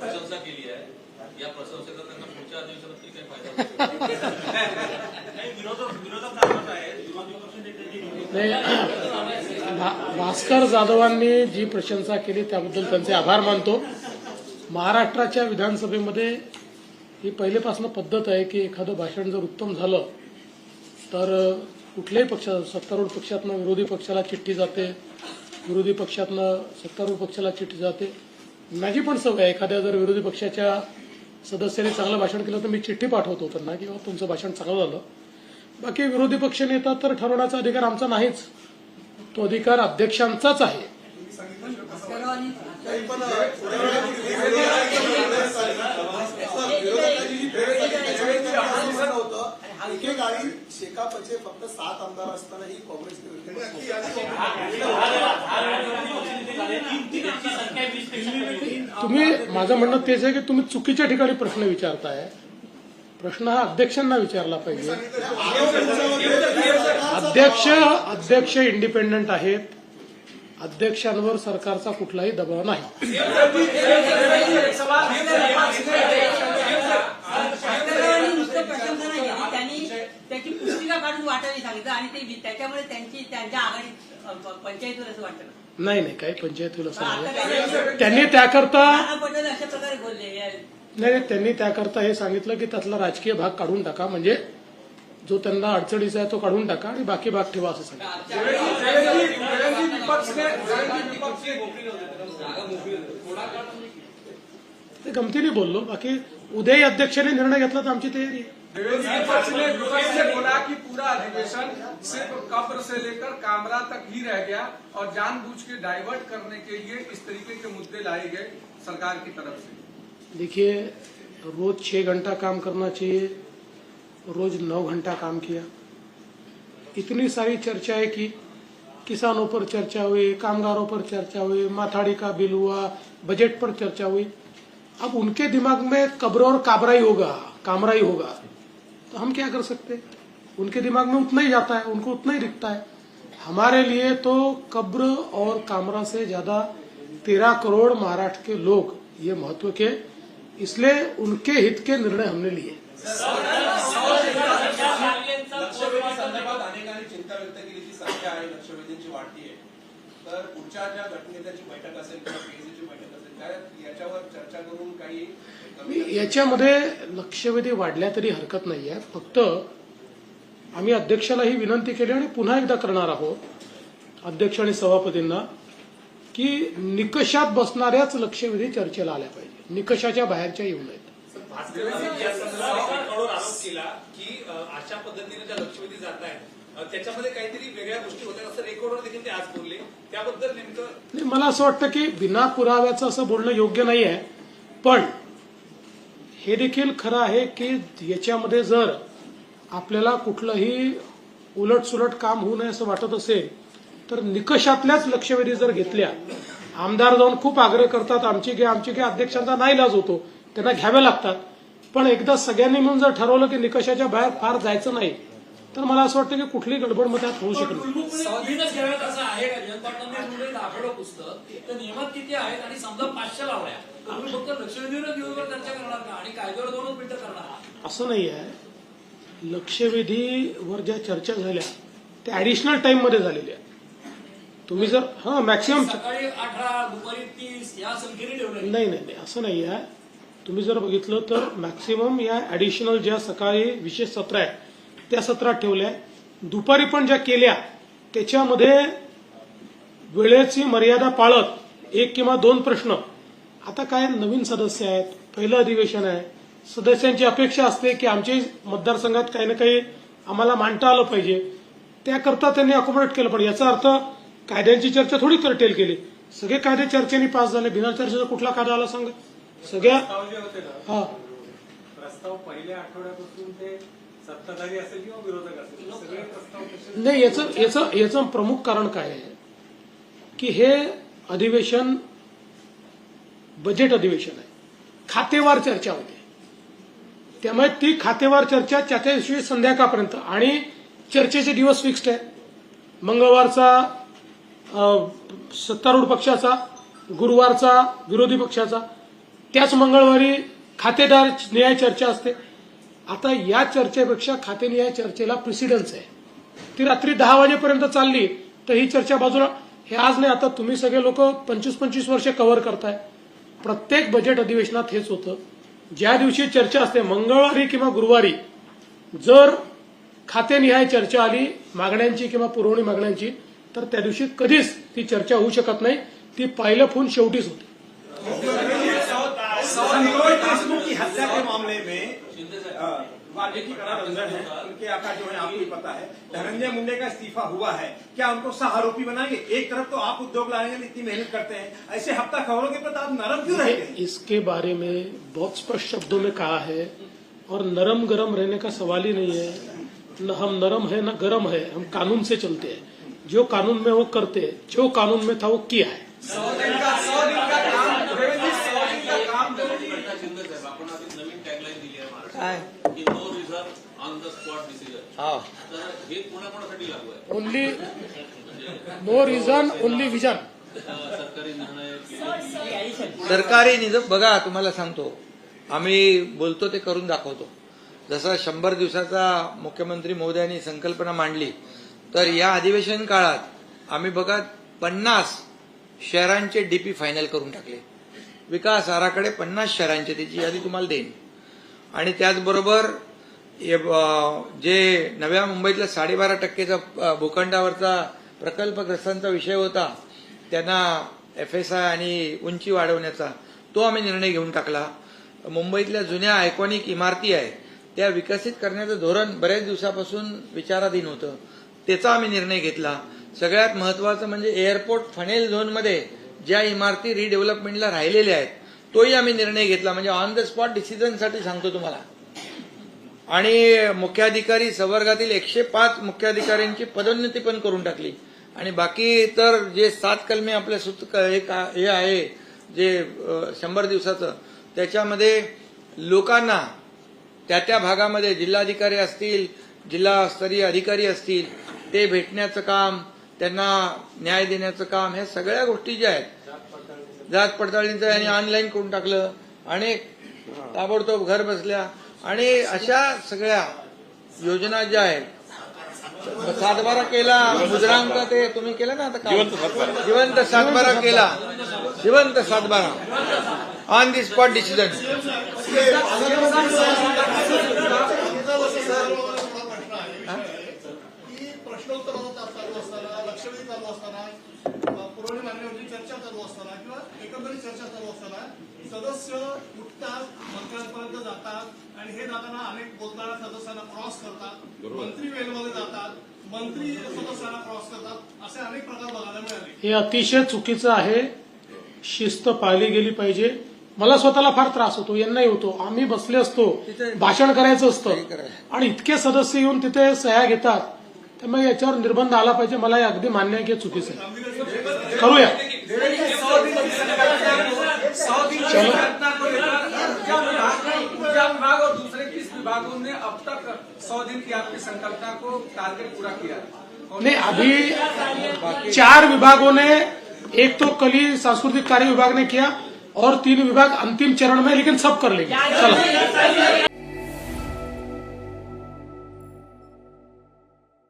प्रशंसा केली आहे. या प्रशंसेचा त्यांना पुढच्या अधिवेशनात तरी काही फायदा भास्कर जाधवांनी जी प्रशंसा केली त्याबद्दल त्यांचे आभार मानतो. महाराष्ट्राच्या विधानसभेमध्ये ही पहिलेपासून पद्धत आहे की एखादं भाषण जर उत्तम झालं तर कुठल्याही पक्ष सत्तारूढ पक्षातनं विरोधी पक्षाला चिठ्ठी जाते. विरोधी पक्षातनं सत्तारूढ पक्षाला चिठ्ठी जाते. माझी पण सवय आहे एखाद्या जर विरोधी पक्षाच्या सदस्याने चांगलं भाषण केलं तर मी चिठ्ठी पाठवतो त्यांना की बाबा तुमचं भाषण चांगलं झालं. बाकी विरोधी पक्ष नेता तर ठरवण्याचा अधिकार आमचा नाहीच. तो अधिकार अध्यक्षांचाच आहे. एकेकाळी शेकापचे फक्त सात आमदार असतानाही काँग्रेसने तुम्ही माझं म्हणणं तेच आहे की तुम्ही चुकीच्या ठिकाणी प्रश्न विचारताय प्रश्न हा अध्यक्षांना विचारला पाहिजे अध्यक्ष अध्यक्ष इंडिपेंडंट आहेत अध्यक्षांवर सरकारचा कुठलाही दबाव नाही शेतकऱ्यांनी नुसतं प्रशंसा नाही केली त्यांनी त्याची काढून वाटायला सांगितलं आणि ते त्याच्यामुळे त्यांची त्यांच्या प- पंचायतीवर असं वाटतं. नाही नाही काही पंचायत होईल असं आता नाही. काय त्यांनी त्याकरता पटेल अशा प्रकारे बोलले नाही, त्यांनी त्याकरता हे सांगितलं की त्यातला राजकीय भाग काढून टाका. म्हणजे जो त्यांना अडचणीचा आहे तो काढून टाका आणि बाकी भाग ठेवा असं सांगितलं. ते गमतीने बोललो. बाकी उद्याही अध्यक्षांनी निर्णय घेतला तर आमची तयारी आहे. पक्ष ने विपक्ष से बोला कि पूरा अधिवेशन सिर्फ़ कब्र से लेकर कामरा तक ही रह गया और जानबूझ के डाइवर्ट करने के लिए इस तरीके के मुद्दे लाए गए सरकार की तरफ़ से। देखिए रोज छह घंटा काम करना चाहिए रोज नौ घंटा काम किया। इतनी सारी चर्चाएँ की किसानों पर चर्चा हुई कामगारों पर चर्चा हुई माथाड़ी का बिल हुआ बजट पर चर्चा हुई। अब उनके दिमाग में कब्र और काबरा ही होगा कामरा ही होगा। तो हम क्या कर सकते उनके दिमाग में उतना ही जाता है उनको उतना ही दिखता है हमारे लिए तो कब्र और कामरा से ज़्यादा तेरह करोड़ महाराष्ट्र के लोग ये महत्व के इसलिए उनके हित के निर्णय हमने लिए असेल त्या याच्यावर चर्चा करून काही कमी याच्यामध्ये लक्षवेधी वाढल्या तरी हरकत नाही आहे फक्त आम्ही अध्यक्षाला ही विनंती केली आणि पुन्हा एकदा करणार आहोत अध्यक्ष आणि सभापतींना की निकषात बसणाऱ्याच लक्षवेधी चर्चेला आल्या पाहिजे. निकषाच्या बाहेरच्या येऊ नयेत. भास्करांनी या संदर्भात रेकॉर्डवर आरोप केला की अशा पद्धतीने ज्या लक्षवेधी जात आहेत त्याच्यामध्ये काहीतरी वेगळ्या गोष्टी होत्या. असं रेकॉर्डवर देखील ते आज बोलले. त्याबद्दल नेमकं मला असं वाटतं की बिना पुराव्याचं असं बोलणं योग्य नाही आहे पण हे देखील खरं आहे की याच्यामध्ये जर आपल्याला कुठलंही उलटसुलट काम होऊ नये असं वाटत असेल तर निकषातल्याच लक्षवेधी जर घेतल्या आमदार जाऊन खूप आग्रह करतात आमची घ्या आमची घ्या अध्यक्षांचा नाईलाज होतो त्यांना घ्याव्या लागतात. पण एकदा सगळ्यांनी मिळून जर ठरवलं की निकषाच्या बाहेर फार जायचं नाही तर मला असं वाटतं की कुठलीही गडबड मग त्यात होऊ शकत नाही. स्वाधीनच घ्याव्यात असं आहे का? जयंत पाटलांनी रुग्ण दाखवलं पुस्तक. तर नियमात किती आहेत आणि समजा पाचशे लावल्या. तुम्ही फक्त लक्षवेधीवर दिवसभर चर्चा करणार का? आणि कायद्यावर दोनच मिनिटं करणार असं नाही आहे लक्षवेधीवर ज्या चर्चा झाल्या त्या ऍडिशनल टाइममध्ये झालेल्या. तुम्ही जर हा मॅक्सिमम सकाळी अठरा दुपारी तीस या संख्येने ठेवलं नाही. नाही नाही असं नाही आहे तुम्ही जर बघितलं तर मॅक्सिमम या ऍडिशनल ज्या सकाळी विशेष सत्र आहे त्या सत्रात ठेवल्या. दुपारी पण ज्या केल्या त्याच्यामध्ये वेळेची मर्यादा पाळत एक किंवा दोन प्रश्न. आता काय नवीन सदस्य आहेत? पहिलं अधिवेशन आहे. सदस्यांची अपेक्षा असते की आमच्या मतदारसंघात काही ना काही आम्हाला मांडता आलं पाहिजे. त्याकरता त्यांनी अकोमोडेट केलं पण याचा अर्थ कायद्यांची चर्चा थोडी करटेल केली. सगळे कायदे चर्चेने पास झाले. बिना चर्चेचा कुठला कायदा आला सांगा? सगळ्या हा. प्रस्ताव पहिल्या आठवड्यापासून ते सत्ताधारी असेल किंवा विरोधक असेल? सगळे प्रस्ताव तसे नाही याचं याचं याचं प्रमुख कारण काय आहे? की हे अधिवेशन बजेट अधिवेशन आहे. खातेवार चर्चा होते. त्यामुळे ती खातेवार चर्चा त्याच्या दिवशी संध्याकाळपर्यंत. आणि चर्चेचे दिवस फिक्स्ड आहे. मंगळवारचा सत्तारूढ पक्षाचा गुरुवारचा विरोधी पक्षाचा त्याच मंगळवारी खातेदार न्याय चर्चा असते. आता या चर्चेपेक्षा खातेनिहाय चर्चेला प्रेसिडन्स आहे. ती रात्री दहा वाजेपर्यंत चालली तर ही चर्चा बाजूला हे आज नाही आता तुम्ही सगळे लोक पंचवीस पंचवीस वर्ष कव्हर करताय. प्रत्येक बजेट अधिवेशनात हेच होतं. ज्या दिवशी चर्चा असते मंगळवारी किंवा गुरुवारी जर खातेनिहाय चर्चा आली मागण्यांची किंवा पुरवणी मागण्यांची तर त्या दिवशी कधीच ती चर्चा होऊ शकत नाही. ती पाहिलं फोन शेवटीच होती. हत्या के मामले में वाल्मीकि अंदर है। उनके आका जो है आपको पता है। धनंजय मुंडे का इस्तीफा हुआ है। क्या उनको सह आरोपी बनाएँगे? एक तरफ़ तो आप उद्योग लाएँगे इतनी मेहनत करते हैं। ऐसे हफ़्ता खबरों के प्रति आप नरम क्यों रहते हैं इसके बारे में बहुत स्पष्ट शब्दों में कहा है और नरम गरम रहने का सवाल ही नहीं है। न हम नरम है न गरम है। हम कानून से चलते हैं। जो कानून में वो करते हैं जो कानून में था वो किया है। हे. कोणाकोणासाठी लागू आहे? Only no reason only vision सरकारी निर्णय किंवा सरकारी निज बघा तुम्हाला सांगतो. आम्ही बोलतो ते करून दाखवतो. जसं शंभर दिवसाचा मुख्यमंत्री महोदयांनी संकल्पना मांडली तर या अधिवेशन काळात आम्ही बघा पन्नास शहरांचे डीपी फायनल करून टाकले. विकास आराखडे पन्नास शहरांचे त्याची यादी तुम्हाला देईन. आणि त्याचबरोबर जे नव्या मुंबईतल्या साडेबारा टक्केचा भूखंडावरचा प्रकल्पग्रस्तांचा विषय होता त्यांना एफ एस आय आणि उंची वाढवण्याचा तो आम्ही निर्णय घेऊन टाकला. मुंबईतल्या जुन्या आयकॉनिक इमारती आहेत त्या विकसित करण्याचं धोरण बऱ्याच दिवसापासून विचाराधीन होतं. त्याचा आम्ही निर्णय घेतला. सगळ्यात महत्वाचं म्हणजे एअरपोर्ट फनेल झोनमध्ये ज्या इमारती रिडेव्हलपमेंटला राहिलेल्या आहेत तोही आम्ही निर्णय घेतला. म्हणजे ऑन द स्पॉट डिसिजनसाठी सांगतो तुम्हाला. आणि मुख्याधिकारी संवर्गातील एकशे पाच मुख्याधिकाऱ्यांची पदोन्नती पण करून टाकली. आणि बाकी तर जे सात कलमे आपल्या सुत हे का- हे आहे जे शंभर दिवसाचं त्याच्यामध्ये लोकांना त्या त्या भागामध्ये जिल्हाधिकारी असतील जिल्हास्तरीय अधिकारी असतील ते भेटण्याचं काम त्यांना न्याय देण्याचं काम ह्या सगळ्या गोष्टी ज्या आहेत जात पडताळणीचं आणि ऑनलाईन करून टाकलं. अनेक ताबडतोब घर बसल्या आणि अशा सगळ्या योजना ज्या आहेत सातबारा केला मुद्रांक ते तुम्ही केलं ना आता काम? जिवंत सातबारा. केला. जिवंत सातबारा. ऑन दी स्पॉट डिसिजन चर्चा चालू असताना किंवा एकंदरीत चर्चा चालू असताना सदस्य उठतात मंत्र्यांपर्यंत जातात. आणि हे जाताना अनेक बोलणाऱ्या सदस्यांना क्रॉस करतात. मंत्री वेलमध्ये जातात. मंत्री सदस्यांना क्रॉस करतात. असे अनेक प्रकार बघायला मिळाले. हे अतिशय चुकीचं आहे. शिस्त पाळली गेली पाहिजे. मला स्वतःला फार त्रास होतो. यांनाही होतो. आम्ही बसले असतो. भाषण करायचं असतं. आणि इतके सदस्य येऊन तिथे सह्या घेतात. त्यामुळे याच्यावर निर्बंध आला पाहिजे. मला हे अगदी मान्य आहे की चुकीचं आहे. करूया. देवेंद्र ऊर्जा विभाग और दूसरे किस विभागों ने अब तक सौ दिन की आपकी संकल्पना को टारगेट पूरा किया है? नहीं अभी चार विभागों ने एक तो कल ही सांस्कृतिक कार्य विभाग ने किया और तीन विभाग अंतिम चरण में लेकिन सब कर लेंगे। चलो।